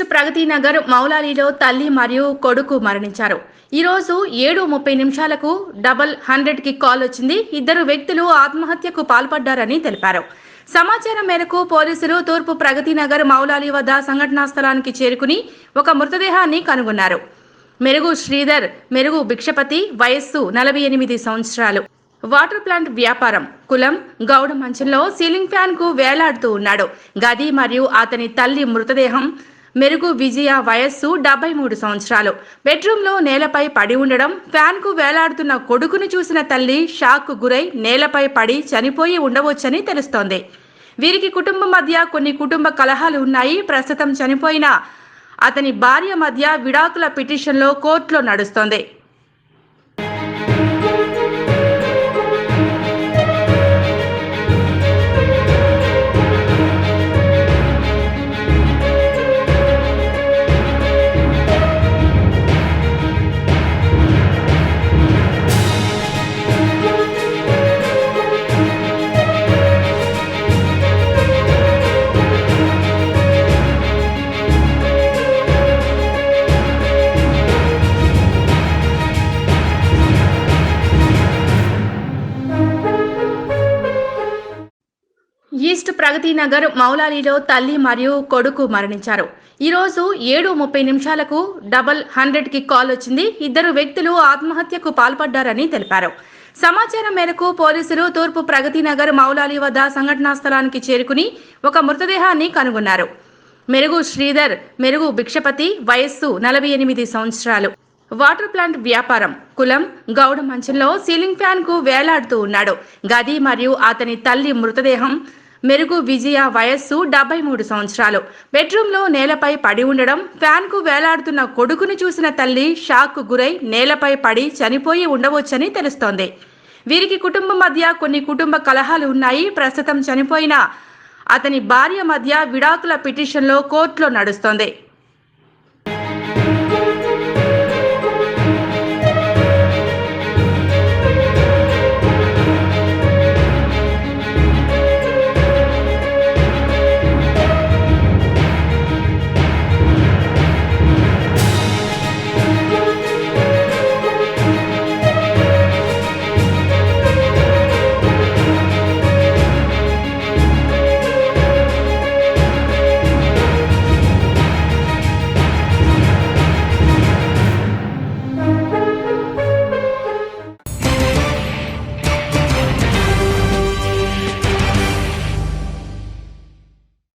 East Pragathi Nagar మౌలాలీలో తల్లి మరియు కొడుకు మరణించారు. ఈ రోజు ఏడు ముప్పై నిమిషాలకు డబల్ హండ్రెడ్కి కాల్ వచ్చింది. ఇద్దరు వ్యక్తులు ఆత్మహత్యకు పాల్పడ్డారని తెలిపారు. సమాచారం మేరకు పోలీసులు తూర్పు ప్రగతి నగర్ మౌలాలి వద్ద సంఘటనా స్థలానికి చేరుకుని ఒక మృతదేహాన్ని కనుగొన్నారు. మెరుగు శ్రీధర్ మెరుగు భిక్షపతి వయస్సు నలభై ఎనిమిది సంవత్సరాలు. వాటర్ ప్లాంట్ వ్యాపారం కులం గౌడ మంచంలో సీలింగ్ ఫ్యాన్కు వేలాడుతూ ఉన్నాడు. గది మరియు అతని తల్లి మృతదేహం మెరుగు విజయ వయస్సు డెబ్బై మూడు సంవత్సరాలు. బెడ్రూమ్లో నేలపై పడి ఉండడం ఫ్యాన్కు వేలాడుతున్న కొడుకును చూసిన తల్లి షాక్కు గురై నేలపై పడి చనిపోయి ఉండవచ్చని తెలుస్తోంది. వీరికి కుటుంబం మధ్య కొన్ని కుటుంబ కలహాలు ఉన్నాయి. ప్రస్తుతం చనిపోయిన అతని భార్య మధ్య విడాకుల పిటిషన్లో కోర్టులో నడుస్తోంది. ఈస్ట్ ప్రగతి నగర్ మౌలాలీలో తల్లి మరియు కొడుకు మరణించారు. ఈరోజు ఏడు ముప్పై నిమిషాలకు డబల్ హండ్రెడ్కి కాల్ వచ్చింది. ఇద్దరు వ్యక్తులు ఆత్మహత్యకు పాల్పడ్డారని తెలిపారు. సమాచారం మేరకు పోలీసులు తూర్పు ప్రగతి నగర్ మౌలాలి వద్ద సంఘటనా స్థలానికి చేరుకుని ఒక మృతదేహాన్ని కనుగొన్నారు. మెరుగు శ్రీధర్ మెరుగు భిక్షపతి వయస్సు నలభై ఎనిమిది సంవత్సరాలు. వాటర్ ప్లాంట్ వ్యాపారం కులం గౌడ మంచంలో సీలింగ్ ఫ్యాన్కు వేలాడుతూ ఉన్నాడు. గది మరియు అతని తల్లి మృతదేహం మెరుగు విజయ వయస్సు డెబ్బై మూడు సంవత్సరాలు. బెడ్రూమ్లో నేలపై పడి ఉండడం ఫ్యాన్కు వేలాడుతున్న కొడుకును చూసిన తల్లి షాక్కు గురై నేలపై పడి చనిపోయి ఉండవచ్చని తెలుస్తోంది. వీరికి కుటుంబం మధ్య కొన్ని కుటుంబ కలహాలు ఉన్నాయి. ప్రస్తుతం చనిపోయిన అతని భార్య మధ్య విడాకుల పిటిషన్లో కోర్టులో నడుస్తోంది.